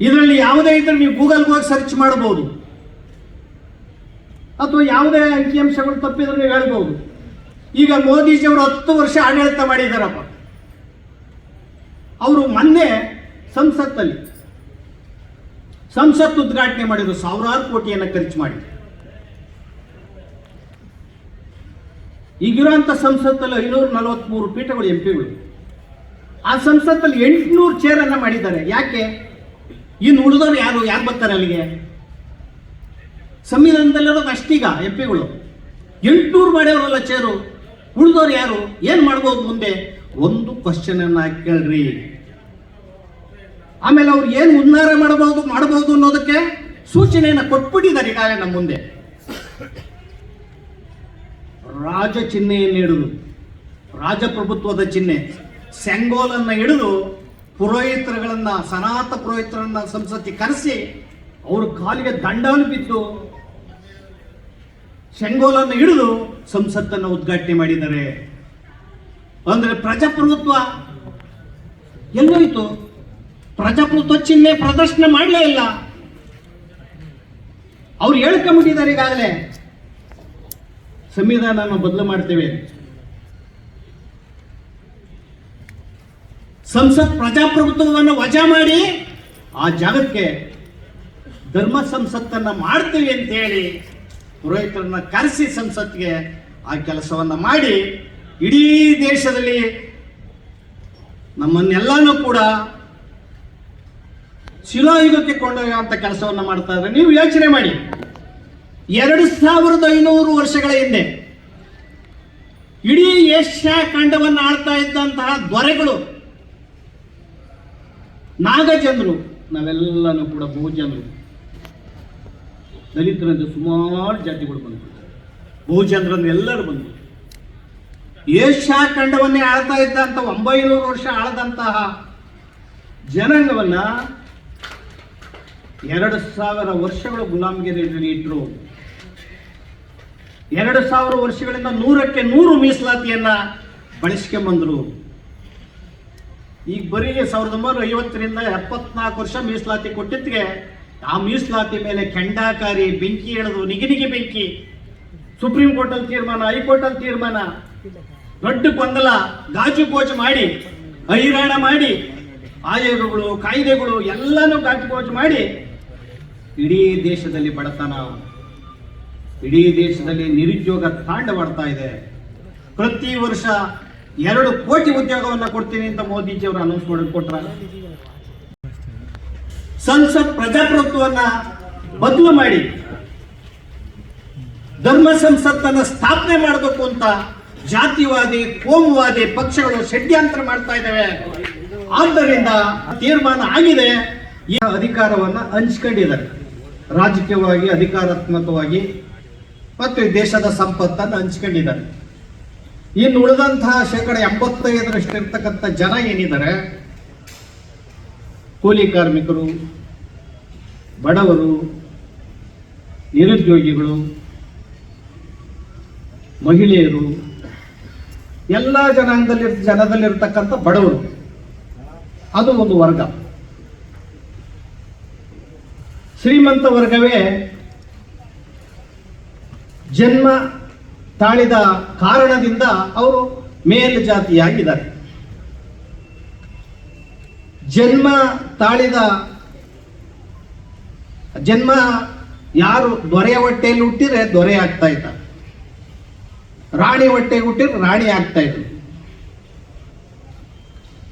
ಇದರಲ್ಲಿ ಯಾವುದೇ ಇದ್ರೆ ನೀವು ಗೂಗಲ್ಗೆ ಹೋಗಿ ಸರ್ಚ್ ಮಾಡಬಹುದು. ಅಥವಾ ಯಾವುದೇ ಅಂಕಿಅಂಶಗಳು ತಪ್ಪಿದ್ರೆ ನೀವು ಹೇಳ್ಬೋದು ಈಗ ಮೋದಿಜಿಯವರು ಹತ್ತು ವರ್ಷ ಆಡಳಿತ ಮಾಡಿದಾರಪ್ಪ ಅವರು ಮೊನ್ನೆ ಸಂಸತ್ತಲ್ಲಿ ಸಂಸತ್ ಉದ್ಘಾಟನೆ ಮಾಡಿದ್ರು, ಸಾವಿರಾರು ಕೋಟಿಯನ್ನು ಖರ್ಚು ಮಾಡಿ. ಈಗಿರುವಂತ ಸಂಸತ್ತಲ್ಲಿ ಐನೂರ ನಲವತ್ಮೂರು ಪೀಠಗಳು, ಎಂಪಿಗಳು. ಆ ಸಂಸತ್ತಲ್ಲಿ ಎಂಟುನೂರು ಚೇರನ್ನು ಮಾಡಿದ್ದಾರೆ. ಯಾಕೆ? ಇನ್ನು ಉಳಿದವ್ರು ಯಾರು? ಯಾರು ಬರ್ತಾರೆ ಅಲ್ಲಿಗೆ? ಸಂವಿಧಾನದಲ್ಲಿರೋದು ಅಷ್ಟೀಗ ಎಂ ಪಿಗಳು. ಎಂಟುನೂರು ಮಾಡ್ಯವರಲ್ಲ ಚೇರು ಉಳಿದವ್ರು ಯಾರು? ಏನು ಮಾಡ್ಬೋದು ಮುಂದೆ? ಒಂದು ಕ್ವಶನ್ ಅನ್ನ ಕೇಳ್ರಿ. ಆಮೇಲೆ ಅವ್ರು ಏನು ಉನ್ನಾರ ಮಾಡಬಹುದು ಮಾಡಬಹುದು ಅನ್ನೋದಕ್ಕೆ ಸೂಚನೆಯನ್ನು ಕೊಟ್ಬಿಟ್ಟಿದ್ದಾರೆ ಈಗಾಗಲೇ ನಮ್ಮ ಮುಂದೆ. ರಾಜ ಚಿಹ್ನೆಯನ್ನು ಹಿಡಿದು, ರಾಜಪ್ರಭುತ್ವದ ಚಿಹ್ನೆ, ಸೆಂಗೋಲನ್ನ ಹಿಡಿದು ಪುರೋಹಿತರುಗಳನ್ನ, ಸನಾತ ಪುರೋಹಿತರನ್ನ ಸಂಸತ್ತಿಗೆ ಕರೆಸಿ, ಅವ್ರ ಕಾಲಿಗೆ ದಂಡವನ್ನು ಬಿದ್ದು ಶೆಂಗೋಲನ್ನು ಹಿಡಿದು ಸಂಸತ್ತನ್ನು ಉದ್ಘಾಟನೆ ಮಾಡಿದ್ದಾರೆ. ಅಂದ್ರೆ ಪ್ರಜಾಪ್ರಭುತ್ವ ಎಲ್ಲೋಯ್ತು ಪ್ರಜಾಪ್ರಭುತ್ವ ಚಿಹ್ನೆ ಪ್ರದರ್ಶನ ಮಾಡಲೇ ಇಲ್ಲ. ಅವ್ರು ಹೇಳ್ಕೊಂಬಿಟ್ಟಿದ್ದಾರೆ ಈಗಾಗಲೇ. ಸಂವಿಧಾನ ಬದಲು ಮಾಡ್ತೇವೆ. ಸಂಸತ್ ಪ್ರಜಾಪ್ರಭುತ್ವವನ್ನು ವಜಾ ಮಾಡಿ ಆ ಜಾಗಕ್ಕೆ ಧರ್ಮ ಸಂಸತ್ತನ್ನು ಮಾಡ್ತೀವಿ ಅಂತ ಹೇಳಿ ಪುರೋಹಿತರನ್ನ ಕರೆಸಿ ಸಂಸತ್ಗೆ ಆ ಕೆಲಸವನ್ನು ಮಾಡಿ ಇಡೀ ದೇಶದಲ್ಲಿ ನಮ್ಮನ್ನೆಲ್ಲನೂ ಕೂಡ ಶಿಲಾಯುಗಕ್ಕೆ ಕೊಂಡೊಯ್ಯುವಂತ ಕೆಲಸವನ್ನ ಮಾಡ್ತಾ ಇದ್ದಾರೆ. ನೀವು ಯೋಚನೆ ಮಾಡಿ. ಎರಡು ಸಾವಿರದ ಐನೂರು ವರ್ಷಗಳ ಹಿಂದೆ ಇಡೀ ಏಷ್ಯಾ ಖಂಡವನ್ನು ಆಳ್ತಾ ಇದ್ದಂತಹ ದೊರೆಗಳು ನಾಗಜನರು ನಾವೆಲ್ಲನೂ ಕೂಡ ಬಹುಜನರು ದಲಿತರಂತೆ ಸುಮಾರು ಜಾತಿಗಳು ಬಂದರು ಬಹುಜನರನ್ನು ಎಲ್ಲರೂ ಬಂದರು ಏಷ್ಯಾ ಖಂಡವನ್ನೇ ಆಳ್ತಾ ಇದ್ದಂತ ಒಂಬೈನೂರು ವರ್ಷ ಆಳದಂತಹ ಜನಾಂಗವನ್ನ ಎರಡು ಸಾವಿರ ವರ್ಷಗಳು ಗುಲಾಮಗಿರಿಯಲ್ಲಿ ಇಟ್ಟರು ಎರಡು ಸಾವಿರ ವರ್ಷಗಳಿಂದ ನೂರಕ್ಕೆ ನೂರು ಮೀಸಲಾತಿಯನ್ನ ಬಳಸ್ಕೊಂಬಂದ್ರು. ಈಗ ಬರೀ ಸಾವಿರದ ಒಂಬೈನೂರ ಐವತ್ತರಿಂದ ಎಪ್ಪತ್ನಾಲ್ಕು ವರ್ಷ ಮೀಸಲಾತಿ ಕೊಟ್ಟಿದ್ಗೆ ಆ ಮೀಸಲಾತಿ ಮೇಲೆ ಕೆಂಡಾಕಾರಿ ಬೆಂಕಿ ಎಳೆದು ನಿಗಿನಿಗೆ ಬೆಂಕಿ. ಸುಪ್ರೀಂ ಕೋರ್ಟ್ ಅಲ್ಲಿ ತೀರ್ಮಾನ ಹೈಕೋರ್ಟ್ ಅಲ್ಲಿ ತೀರ್ಮಾನ. ದೊಡ್ಡ ಗೊಂದಲ, ಗಾಜು ಗೋಜು ಮಾಡಿ, ಹೈರಾಣ ಮಾಡಿ ಆಯೋಗಗಳು ಕಾಯ್ದೆಗಳು ಎಲ್ಲನೂ ಗಾಜು ಗೋಜು ಮಾಡಿ, ಇಡೀ ದೇಶದಲ್ಲಿ ಬಡತನ. ಇಡೀ ದೇಶದಲ್ಲಿ ನಿರುದ್ಯೋಗ ತಾಂಡವಾಡ್ತಾ ಇದೆ. ಪ್ರತಿ ವರ್ಷ ಎರಡು ಕೋಟಿ ಉದ್ಯೋಗವನ್ನ ಕೊಡ್ತೀನಿ ಅಂತ ಮೋದಿಜಿ ಅವರು ಅನೌನ್ಸ್ ಮಾಡಿ ಕೊಟ್ರ? ಸಂಸತ್ ಪ್ರಜಾಪ್ರಭುತ್ವವನ್ನ ಬದಲು ಮಾಡಿ, ಧರ್ಮ ಸಂಸತ್ತನ್ನ ಸ್ಥಾಪನೆ ಮಾಡಬೇಕು ಅಂತ ಜಾತಿವಾದಿ, ಕೋಮುವಾದಿ ಪಕ್ಷಗಳು ಷಡ್ಯಂತ್ರ ಮಾಡ್ತಾ ಇದ್ದಾವೆ. ಆದ್ದರಿಂದ ತೀರ್ಮಾನ ಆಗಿದೆ. ಈ ಅಧಿಕಾರವನ್ನ ಹಂಚ್ಕೊಂಡಿದ್ದಾರೆ. ರಾಜಕೀಯವಾಗಿ, ಅಧಿಕಾರಾತ್ಮಕವಾಗಿ ಮತ್ತು ದೇಶದ ಸಂಪತ್ತನ್ನು ಹಂಚ್ಕೊಂಡಿದ್ದಾರೆ. ಇನ್ನು ಉಳಿದಂತಹ ಶೇಕಡ ಎಂಬತ್ತೈದರಷ್ಟು ಇರ್ತಕ್ಕಂಥ ಜನ ಏನಿದ್ದಾರೆ? ಕೂಲಿ ಕಾರ್ಮಿಕರು, ಬಡವರು, ನಿರುದ್ಯೋಗಿಗಳು, ಮಹಿಳೆಯರು, ಎಲ್ಲ ಜನಾಂಗದಲ್ಲಿ ಜನದಲ್ಲಿರ್ತಕ್ಕಂಥ ಬಡವರು. ಅದು ಒಂದು ವರ್ಗ. ಶ್ರೀಮಂತ ವರ್ಗವೇ ಜನ್ಮ ತಾಳಿದ ಕಾರಣದಿಂದ ಅವರು ಮೇಲ್ಜಾತಿಯಾಗಿದ್ದಾರೆ ಜನ್ಮ ತಾಳಿದ, ಜನ್ಮ ಯಾರು ದೊರೆಯ ಹೊಟ್ಟೆಯಲ್ಲಿ ಹುಟ್ಟಿದ್ರೆ ದೊರೆ ಆಗ್ತಾ ಇದ್ದ. ರಾಣಿ ಹೊಟ್ಟೆಗೆ ಹುಟ್ಟಿದ್ರೆ ರಾಣಿ ಆಗ್ತಾ ಇದ್ರು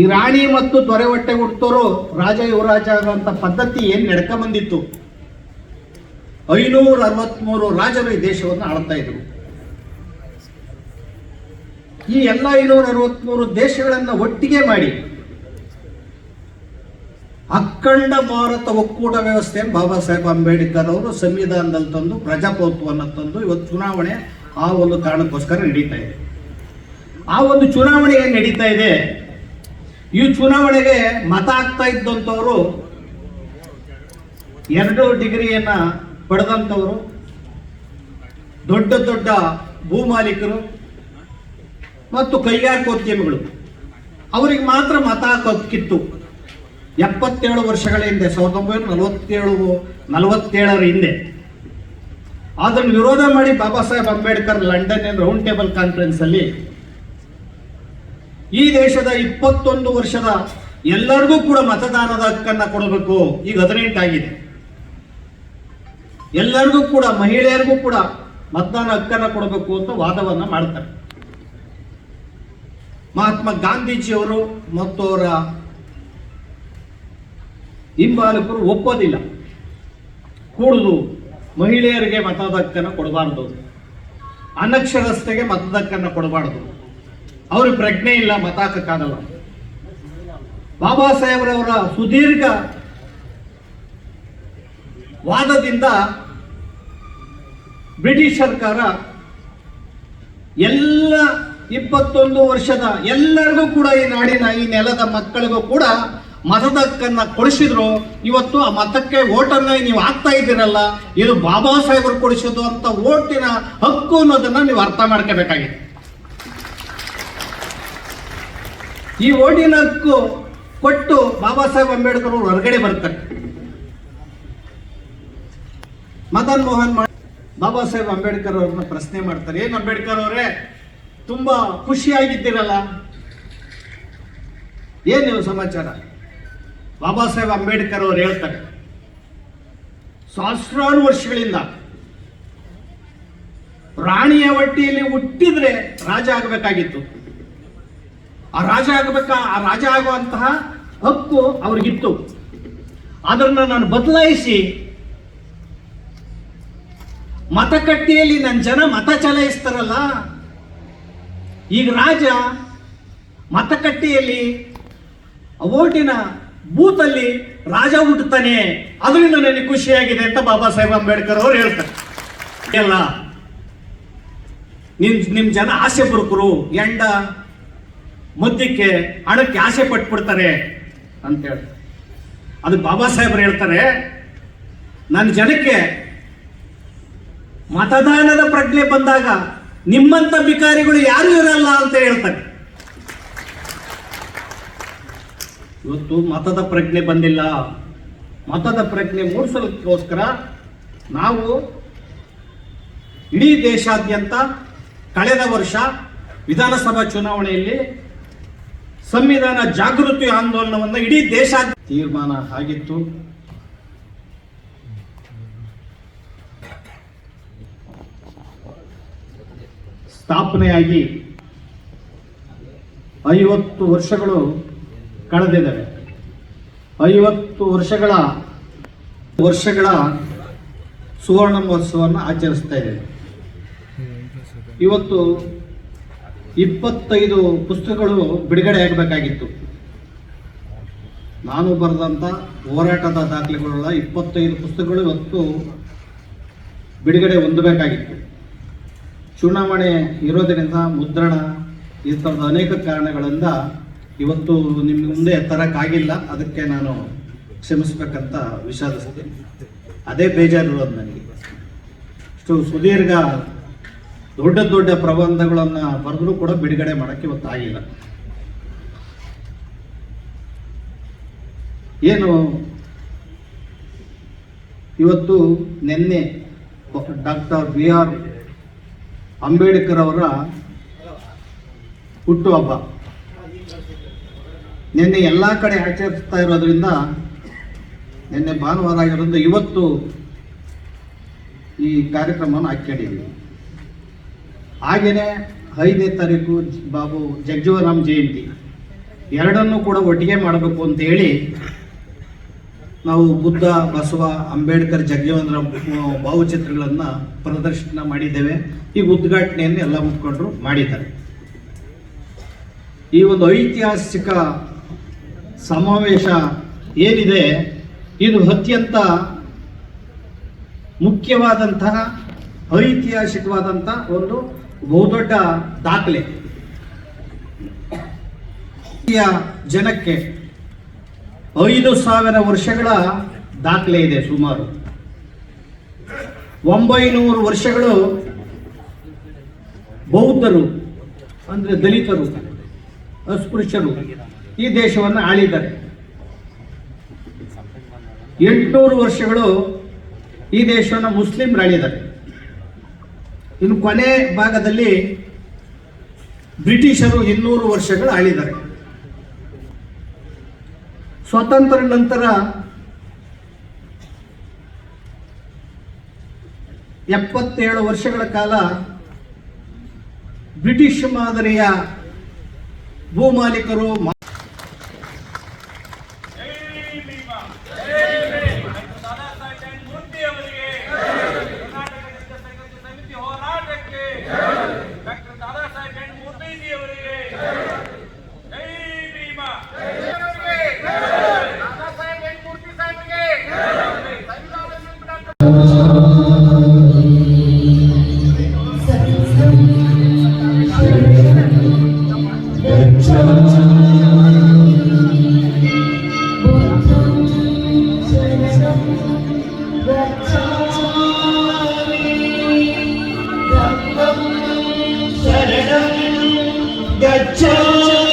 ಈ ರಾಣಿ ಮತ್ತು ದೊರೆ ಹೊಟ್ಟೆ ಹುಟ್ಟೋರು ರಾಜ ಯುವರಾಜ ಆಗುವಂತ ಪದ್ಧತಿ ಏನ್ ನಡ್ಕ ಬಂದಿತ್ತು? ಐನೂರ ಅರವತ್ಮೂರು ರಾಜರು ಈ ದೇಶವನ್ನು ಆಳ್ತಾ ಇದ್ರು. ಈ ಎಲ್ಲ ಇನ್ನೂರ ಅರವತ್ಮೂರು ದೇಶಗಳನ್ನು ಒಟ್ಟಿಗೆ ಮಾಡಿ ಅಖಂಡ ಭಾರತ ಒಕ್ಕೂಟ ವ್ಯವಸ್ಥೆ ಬಾಬಾ ಸಾಹೇಬ್ ಅಂಬೇಡ್ಕರ್ ಅವರು ಸಂವಿಧಾನದಲ್ಲಿ ತಂದು, ಪ್ರಜಾಪ್ರಭುತ್ವವನ್ನು ತಂದು ಇವತ್ತು ಚುನಾವಣೆ ಆ ಒಂದು ಕಾರಣಕ್ಕೋಸ್ಕರ ನಡೀತಾ ಇದೆ. ಆ ಒಂದು ಚುನಾವಣೆ ಏನ್ ನಡೀತಾ ಇದೆ? ಈ ಚುನಾವಣೆಗೆ ಮತ ಆಗ್ತಾ ಇದ್ದಂಥವರು ಎರಡು ಡಿಗ್ರಿಯನ್ನು ಪಡೆದಂಥವರು, ದೊಡ್ಡ ದೊಡ್ಡ ಭೂಮಾಲೀಕರು ಮತ್ತು ಕೈಗಾರಿಕೋದ್ಯಮಿಗಳು ಅವರಿಗೆ ಮಾತ್ರ ಮತ ಹಾಕೋದಕ್ಕಿತ್ತು ಎಪ್ಪತ್ತೇಳು ವರ್ಷಗಳ ಹಿಂದೆ, ಸಾವಿರದ ಒಂಬೈನೂರ ನಲವತ್ತೇಳು, ನಲವತ್ತೇಳರ ಹಿಂದೆ. ಅದನ್ನು ವಿರೋಧ ಮಾಡಿ Baba Saheb Ambedkar London round table conference ಅಲ್ಲಿ ಈ ದೇಶದ ಇಪ್ಪತ್ತೊಂದು ವರ್ಷದ ಎಲ್ಲರಿಗೂ ಕೂಡ ಮತದಾನದ ಹಕ್ಕನ್ನ ಕೊಡಬೇಕು. ಈಗ ಹದಿನೆಂಟಾಗಿದೆ ಎಲ್ಲರಿಗೂ ಕೂಡ ಮಹಿಳೆಯರಿಗೂ ಕೂಡ ಮತದಾನ ಹಕ್ಕನ್ನ ಕೊಡಬೇಕು ಅಂತ ವಾದವನ್ನ ಮಾಡ್ತಾರೆ. ಮಹಾತ್ಮ ಗಾಂಧೀಜಿಯವರು ಮತ್ತು ಅವರ ಹಿಂಬಾಲಕರು ಒಪ್ಪೋದಿಲ್ಲ. ಕೂಡುದು ಮಹಿಳೆಯರಿಗೆ ಮತದಕ್ಕನ್ನು ಕೊಡಬಾರ್ದು. ಅನಕ್ಷರಸ್ಥೆಗೆ ಮತದಕ್ಕನ್ನು ಕೊಡಬಾರದು. ಅವ್ರಿಗೆ ಪ್ರಜ್ಞೆ ಇಲ್ಲ, ಮತ ಹಾಕಕ್ಕಾಗಲ್ಲ. ಬಾಬಾ ಸಾಹೇಬ್ರವರ ಸುದೀರ್ಘ ವಾದದಿಂದ ಬ್ರಿಟಿಷ್ ಸರ್ಕಾರ ಎಲ್ಲ ಇಪ್ಪತ್ತೊಂದು ವರ್ಷದ ಎಲ್ಲರಿಗೂ ಕೂಡ ಈ ನಾಡಿನ ಈ ನೆಲದ ಮಕ್ಕಳಿಗೂ ಕೂಡ ಮತದ ಹಕ್ಕನ್ನ ಕೊಡಿಸಿದ್ರು. ಇವತ್ತು ಆ ಮತಕ್ಕೆ ಓಟನ್ನ ನೀವು ಹಾಕ್ತಾ ಇದ್ದೀರಲ್ಲ, ಇದು ಬಾಬಾ ಸಾಹೇಬರು ಕೊಡಿಸಿದ್ದು ಅಂತ ಓಟಿನ ಹಕ್ಕು ಅನ್ನೋದನ್ನ ನೀವು ಅರ್ಥ ಮಾಡ್ಕೋಬೇಕಾಗಿದೆ. ಈ ಓಟಿನ ಹಕ್ಕು ಕೊಟ್ಟು ಬಾಬಾ ಸಾಹೇಬ್ ಅಂಬೇಡ್ಕರ್ ಅವರು ಹೊರಗಡೆ ಬರ್ತಾರೆ. ಮದನ್ ಮೋಹನ್ ಬಾಬಾ ಸಾಹೇಬ್ ಅಂಬೇಡ್ಕರ್ ಅವ್ರನ್ನ ಪ್ರಶ್ನೆ ಮಾಡ್ತಾರೆ, ಏನ್ ಅಂಬೇಡ್ಕರ್ ಅವರೇ ತುಂಬಾ ಖುಷಿಯಾಗಿದ್ದೀರಲ್ಲ? ಏನು ಸಮಾಚಾರ? ಬಾಬಾ ಸಾಹೇಬ್ ಅಂಬೇಡ್ಕರ್ ಅವರು ಹೇಳ್ತಾರೆ, ಸಹಸ್ರಾರು ವರ್ಷಗಳಿಂದ ರಾಣಿಯ ಹೊಟ್ಟೆಯಲ್ಲಿ ಹುಟ್ಟಿದ್ರೆ ರಾಜ ಆಗಬೇಕಾಗಿತ್ತು. ಆ ರಾಜ ಆಗಬೇಕ, ಆ ರಾಜ ಆಗುವಂತಹ ಹಕ್ಕು ಅವ್ರಿಗಿತ್ತು. ಅದನ್ನ ನಾನು ಬದಲಾಯಿಸಿ, ಮತಕಟ್ಟೆಯಲ್ಲಿ ನನ್ನ ಜನ ಮತ ಚಲಾಯಿಸ್ತಾರಲ್ಲ ಈಗ ರಾಜ ಮತಕಟ್ಟೆಯಲ್ಲಿ ಓಟಿನ ಬೂತಲ್ಲಿ ರಾಜ ಹುಟ್ಟುತ್ತಾನೆ. ಅದರಿಂದ ನನಗೆ ಖುಷಿಯಾಗಿದೆ ಅಂತ ಬಾಬಾ ಸಾಹೇಬ್ ಅಂಬೇಡ್ಕರ್ ಅವರು ಹೇಳ್ತಾರೆ. ಎಲ್ಲ. ನಿಮ್ ನಿಮ್ ಜನ ಆಸೆ ಬರುಕರು ಎಂಡ ಮದ್ಯಕ್ಕೆ ಹಣಕ್ಕೆ ಆಸೆ ಪಟ್ಬಿಡ್ತಾರೆ ಅಂತ ಹೇಳ್ತಾರೆ. ಅದು ಬಾಬಾ ಸಾಹೇಬ್ರು ಹೇಳ್ತಾರೆ. ನನ್ನ ಜನಕ್ಕೆ ಮತದಾನದ ಪ್ರಜ್ಞೆ ಬಂದಾಗ ನಿಮ್ಮಂತ ಬಿಕಾರಿಗಳು ಯಾರು ಇರಲ್ಲ ಅಂತ ಹೇಳ್ತಾರೆ. ಇವತ್ತು ಮತದ ಪ್ರಜ್ಞೆ ಬಂದಿಲ್ಲ. ಮತದ ಪ್ರಜ್ಞೆ ಮೂಡಿಸಲಿಕ್ಕೋಸ್ಕರ ನಾವು ಇಡೀ ದೇಶಾದ್ಯಂತ ಕಳೆದ ವರ್ಷ ವಿಧಾನಸಭಾ ಚುನಾವಣೆಯಲ್ಲಿ ಸಂವಿಧಾನ ಜಾಗೃತಿ ಆಂದೋಲನವನ್ನು ಇಡೀ ದೇಶ ತೀರ್ಮಾನ ಆಗಿತ್ತು. ಸ್ಥಾಪನೆಯಾಗಿ ಐವತ್ತು ವರ್ಷಗಳು ಕಳೆದಿದ್ದಾವೆ. ಐವತ್ತು ವರ್ಷಗಳ ವರ್ಷಗಳ ಸುವರ್ಣ ಮಹೋತ್ಸವವನ್ನು ಆಚರಿಸ್ತಾ ಇದ್ದೇವೆ. ಇವತ್ತು ಇಪ್ಪತ್ತೈದು ಪುಸ್ತಕಗಳು ಬಿಡುಗಡೆ ಆಗಬೇಕಾಗಿತ್ತು. ನಾನು ಬರೆದಂಥ ಹೋರಾಟದ ದಾಖಲೆಗಳುಳ್ಳ ಇಪ್ಪತ್ತೈದು ಪುಸ್ತಕಗಳು ಇವತ್ತು ಬಿಡುಗಡೆ ಹೊಂದಬೇಕಾಗಿತ್ತು. ಚುನಾವಣೆ ಇರೋದರಿಂದ ಮುದ್ರಣ ಈ ಥರದ ಅನೇಕ ಕಾರಣಗಳಿಂದ ಇವತ್ತು ನಿಮ್ಮ ಮುಂದೆ ತರಕ್ಕಾಗಿಲ್ಲ ಅದಕ್ಕೆ ನಾನು ಕ್ಷಮಿಸ್ಬೇಕಂತ ವಿಷಾದಿಸ್ತೀನಿ. ಅದೇ ಬೇಜಾರಿರೋದು ನನಗೆ. ಇಷ್ಟು ಸುದೀರ್ಘ ದೊಡ್ಡ ದೊಡ್ಡ ಪ್ರಬಂಧಗಳನ್ನು ಬರೆದರೂ ಕೂಡ ಬಿಡುಗಡೆ ಮಾಡೋಕ್ಕೆ ಇವತ್ತು ಆಗಿಲ್ಲ. ಏನು? ಇವತ್ತು ನಿನ್ನೆ ಡಾಕ್ಟರ್ ಬಿ ಆರ್ ಅಂಬೇಡ್ಕರ್ ಅವರ ಹುಟ್ಟುಹಬ್ಬ ನಿನ್ನೆ ಎಲ್ಲ ಕಡೆ ಆಚರಿಸ್ತಾ ಇರೋದ್ರಿಂದ ನಿನ್ನೆ ಭಾನುವಾರ ಆಗಿರೋದ್ರಿಂದ ಇವತ್ತು ಈ ಕಾರ್ಯಕ್ರಮವನ್ನು ಹಾಕ್ಕೊಂಡಿದ್ದೀವಿ. ಹಾಗೆಯೇ ಐದನೇ ತಾರೀಕು ಬಾಬು ಬಾಬು ಜಗಜೀವರಾಮ್ ಜಯಂತಿ. ಎರಡನ್ನೂ ಕೂಡ ಒಟ್ಟಿಗೆ ಮಾಡಬೇಕು ಅಂತ ಹೇಳಿ ನಾವು ಬುದ್ಧ, ಬಸವ, ಅಂಬೇಡ್ಕರ್ ಜಗ್ಗೇವಂದ್ರ ಭಾವಚಿತ್ರಗಳನ್ನು ಪ್ರದರ್ಶನ ಮಾಡಿದ್ದೇವೆ. ಈ ಉದ್ಘಾಟನೆಯನ್ನು ಎಲ್ಲ ಮುಖಂಡರು ಮಾಡಿದ್ದಾರೆ. ಈ ಒಂದು ಐತಿಹಾಸಿಕ ಸಮಾವೇಶ ಏನಿದೆ, ಇದು ಅತ್ಯಂತ ಮುಖ್ಯವಾದಂತಹ ಐತಿಹಾಸಿಕವಾದಂತಹ ಒಂದು ಬಹುದೊಡ್ಡ ದಾಖಲೆ. ಜನಕ್ಕೆ ಐದು ಸಾವಿರ ವರ್ಷಗಳ ದಾಖಲೆ ಇದೆ ಸುಮಾರು. ಒಂಬೈನೂರು ವರ್ಷಗಳು ಬೌದ್ಧರು, ಅಂದ್ರೆ ದಲಿತರು, ಅಸ್ಪೃಶ್ಯರು ಈ ದೇಶವನ್ನು ಆಳಿದ್ದಾರೆ. ಎಂಟುನೂರು ವರ್ಷಗಳು ಈ ದೇಶವನ್ನು ಮುಸ್ಲಿಂ ಆಳಿದ್ದಾರೆ. ಇನ್ನು ಕೊನೆ ಭಾಗದಲ್ಲಿ ಬ್ರಿಟಿಷರು ಇನ್ನೂರು ವರ್ಷಗಳು ಆಳಿದ್ದಾರೆ. ಸ್ವಾತಂತ್ರ್ಯ ನಂತರ ಎಪ್ಪತ್ತೇಳು ವರ್ಷಗಳ ಕಾಲ ಬ್ರಿಟಿಷ್ ಮಾದರಿಯ ಭೂಮಾಲೀಕರು 的家